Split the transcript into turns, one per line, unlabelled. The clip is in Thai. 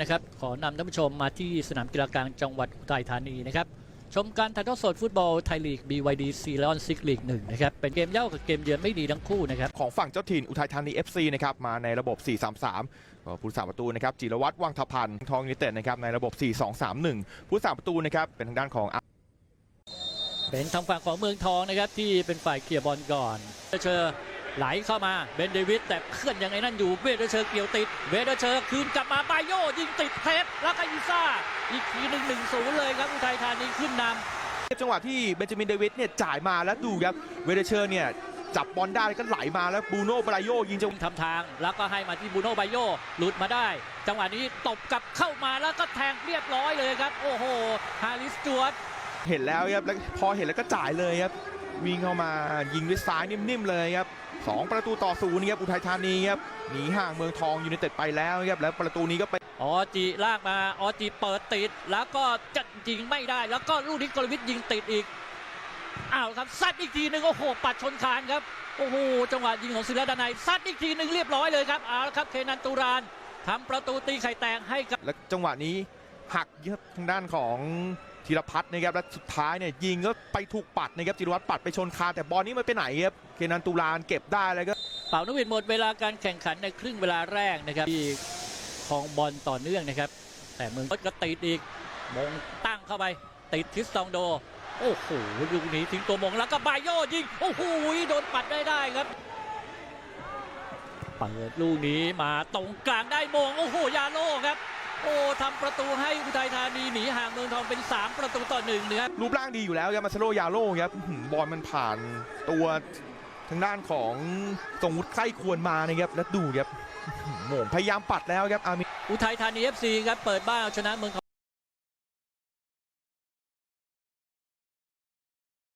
นะครับ ขอนำท่านผู้ชมมาที่สนามกีฬากลางจังหวัดอุทัยธานีนะครับ ชมการถ่ายทอดสดฟุตบอลไทยลีก BYD ซีเลออนซิกลีกหนึ่งนะครับ เป็นเกมเย่ากับเกมเยือนไม่ดีทั้งคู่นะครับ
ของฝั่งเจ้าถิ่นอุทัยธานี FC นะครับ มาในระบบ 4-3-3ก็ผู้สาประตูนะครับ จิรวัตรวังทพันธ์ทองยูไนเต็ดนะครับ ในระบบ 4-2-3-1 ผู้สาประตูนะครับ เป็นทางด้านของ
เป็นทางฝั่งของเมืองทองนะครับที่เป็นฝ่ายเคลียร์บอลก่อนเวเดอร์เชอร์ ไหลเข้ามาเบนเดวิดแต่เคลื่อนยังไงนั่นอยู่เวเดอร์เชอร์เกี่ยวติด เวเดอร์เชอร์คืนกลับมาบาโยยิงติดเพชรแล้วก็อีซ่า อีกทีหนึ่งหนึ่งศูนย์เลยครับอุทัยธานีขึ้นนำ
จังหวะที่เบนจามินเดวิดเนี่ยจ่ายมาแล้วดูครับเวเดเชอร์เนี่ยจับบอลได้แล้วก็ไหลมาแล้วบูโน่บราโยยิงจัง
ทำทาง แล้วก็ให้มาที่บูโน่ไบโยหลุดมาได้ จังหวะนี้ตบกลับเข้ามาแล้วก็แทงเรียบร้อยเลยครับ โอ้โหฮาริสจวด
เห็นแล้วครับแล้วพอเห็นแล้วก็จ่ายเลยครับวิ่งเข้ามายิงด้วยซ้ายนิ่มๆเลยครับ สองประตูต่อศูนย์ครับอุทัยธานีครับหนีห่างเมืองทองยูไนเต็ดไปแล้วครับแล้วประตูนี้ก็ไป
ออจีลากมาออจีเปิดติด แล้วก็จะยิงไม่ได้ แล้วก็ลูกนี้กลวิทย์ยิงติดอีกอ้าวครับซัดอีกทีหนึ่งโอ้โหปัดชนคานครับโอ้โหจังหวะยิงของศิลาดานัยซัดอีกทีหนึ่งเรียบร้อยเลยครับเอาละครับเคนันตูรานทำประตูตีไข่แตกให้กับ
แล้วจังหวะนี้หักครับทางด้านของ ธีรพัฒน์นะครับและสุดท้ายเนี่ยยิงก็ไปถูกปัดนะครับจิรวัตรปัดไปชนคานแต่บอลนี้มันไปไหนครับเคนันตุลานเก็บได้แล้วก็
เป่านวิดหมดเวลาการแข่งขันในครึ่งเวลาแรกนะครับที่ครองบอลต่อเนื่องนะครับ แต่เมืองก็ติดอีกมงตั้งเข้าไป ติดทิสตองโด โอ้โหลูกนี้ทิ้งตัวมงแล้วก็บายโยยิงโอ้โหโดนปัดได้ได้ครับเปิดลูกนี้มาตรงกลางได้มงโอ้โหยาโลครับ โอ้ทำประตูให้อุทัยธานีหนีห่างเมืองทองเป็น 3 ประตูต่อหนึ่งนะครับ
รูปร่างดีอยู่แล้วครับมาซาโลยาโลครับอื้อหือบอลมันผ่านตัวทางด้านของทรงวุฒิใคร่ควรมานะครับแล้วดูครับอื้อหือโหม่งพยายามปัดแล้วครับอามิ
อุทัยธานีเอฟซีครับเปิดบ้านเอาชนะเมืองทอง